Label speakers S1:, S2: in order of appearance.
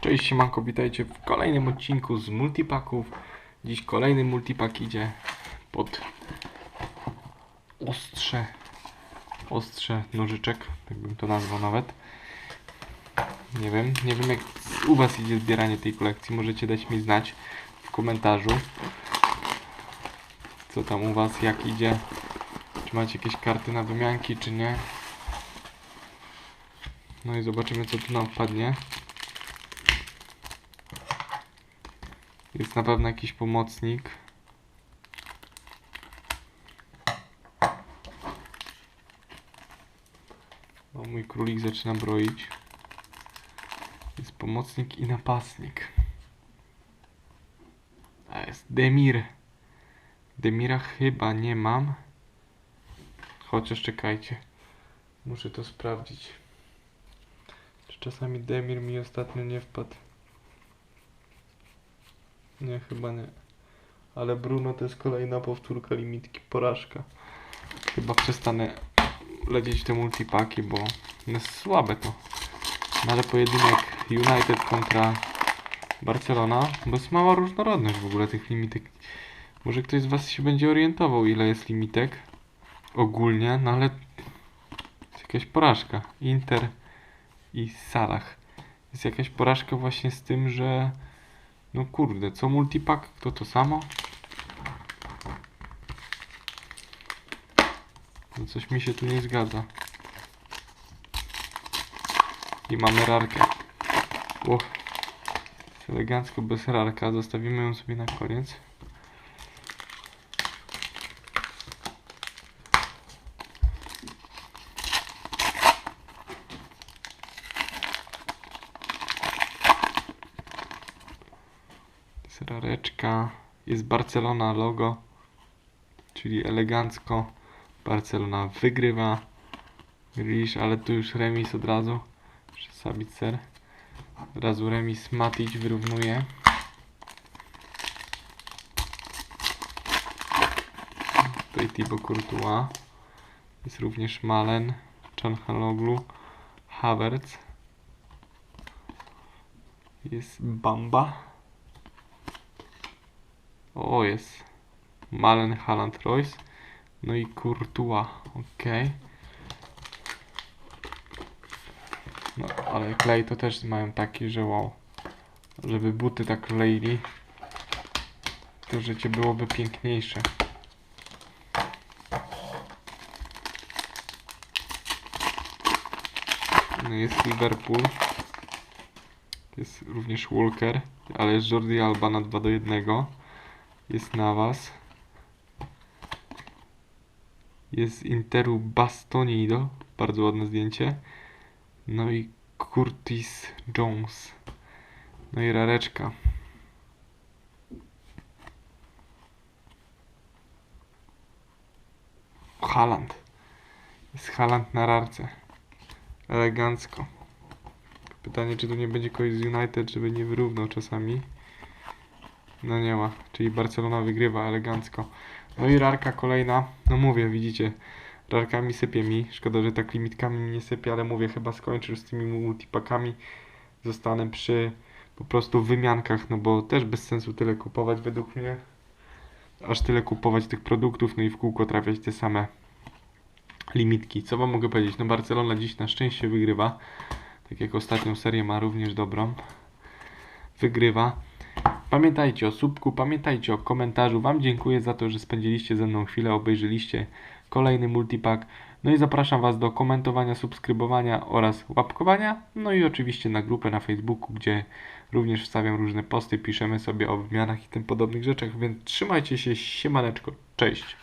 S1: Cześć siemanko, witajcie w kolejnym odcinku z multipaków. Dziś kolejny multipak idzie pod ostrze, ostrze nożyczek, tak bym to nazwał nawet. Nie wiem, nie wiem jak u was idzie zbieranie tej kolekcji, możecie dać mi znać w komentarzu. Co tam u was, jak idzie, czy macie jakieś karty na wymianki, czy nie. No i zobaczymy co tu nam wpadnie. Jest na pewno jakiś pomocnik. O, mój królik zaczyna broić. Jest pomocnik i napastnik. A jest Demir. Demira chyba nie mam. Chociaż czekajcie. Muszę to sprawdzić. Czy czasami Demir mi ostatnio nie wpadł? Nie, chyba nie. Ale Bruno to jest kolejna powtórka limitki porażka. Chyba przestanę lecieć w te multipaki, bo jest słabe to. Ale pojedynek United kontra Barcelona, bo jest mała różnorodność w ogóle tych limitek. Może ktoś z Was się będzie orientował, ile jest limitek ogólnie, no ale jest jakaś porażka. Inter i Salah. Jest jakaś porażka właśnie z tym, że no kurde, co multipack to to samo? No coś mi się tu nie zgadza. I mamy rarkę. O, jest elegancko bez rarka. Zostawimy ją sobie na koniec. Rareczka. Jest Barcelona logo. Czyli elegancko. Barcelona wygrywa. Grisz, ale tu już remis od razu. Sabitzer. Od razu remis Matic wyrównuje. Tutaj Thibaut Courtois. Jest również Malen. Chanhaloglu. Havertz. Jest Bamba. O, jest Malen, Haaland, Royce. No i Courtois, ok. No, ale klej to też mają taki, że wow. Żeby buty tak kleili, to życie byłoby piękniejsze. No jest Liverpool. Jest również Walker, ale jest Jordi Alba na 2 do 1. Jest Navas. Jest z Interu Bastonido. Bardzo ładne zdjęcie. No i Curtis Jones. No i rareczka. Haaland. Jest Haaland na rarce. Elegancko. Pytanie, czy tu nie będzie kogoś z United, żeby nie wyrównał czasami. No nie ma. Czyli Barcelona wygrywa elegancko. No i rarka kolejna. No mówię, widzicie. Rarkami sypie mi. Szkoda, że tak limitkami mi nie sypie, ale mówię, chyba skończę już z tymi multipakami. Zostanę przy po prostu wymiankach, no bo też bez sensu tyle kupować według mnie. Aż tyle kupować tych produktów, no i w kółko trafiać te same limitki. Co wam mogę powiedzieć? No Barcelona dziś na szczęście wygrywa. Tak jak ostatnią serię ma również dobrą. Wygrywa. Pamiętajcie o subku, pamiętajcie o komentarzu. Wam dziękuję za to, że spędziliście ze mną chwilę, obejrzeliście kolejny multipak. No i zapraszam Was do komentowania, subskrybowania oraz łapkowania. No i oczywiście na grupę na Facebooku, gdzie również wstawiam różne posty, piszemy sobie o wymianach i tym podobnych rzeczach. Więc trzymajcie się, siemaneczko, cześć.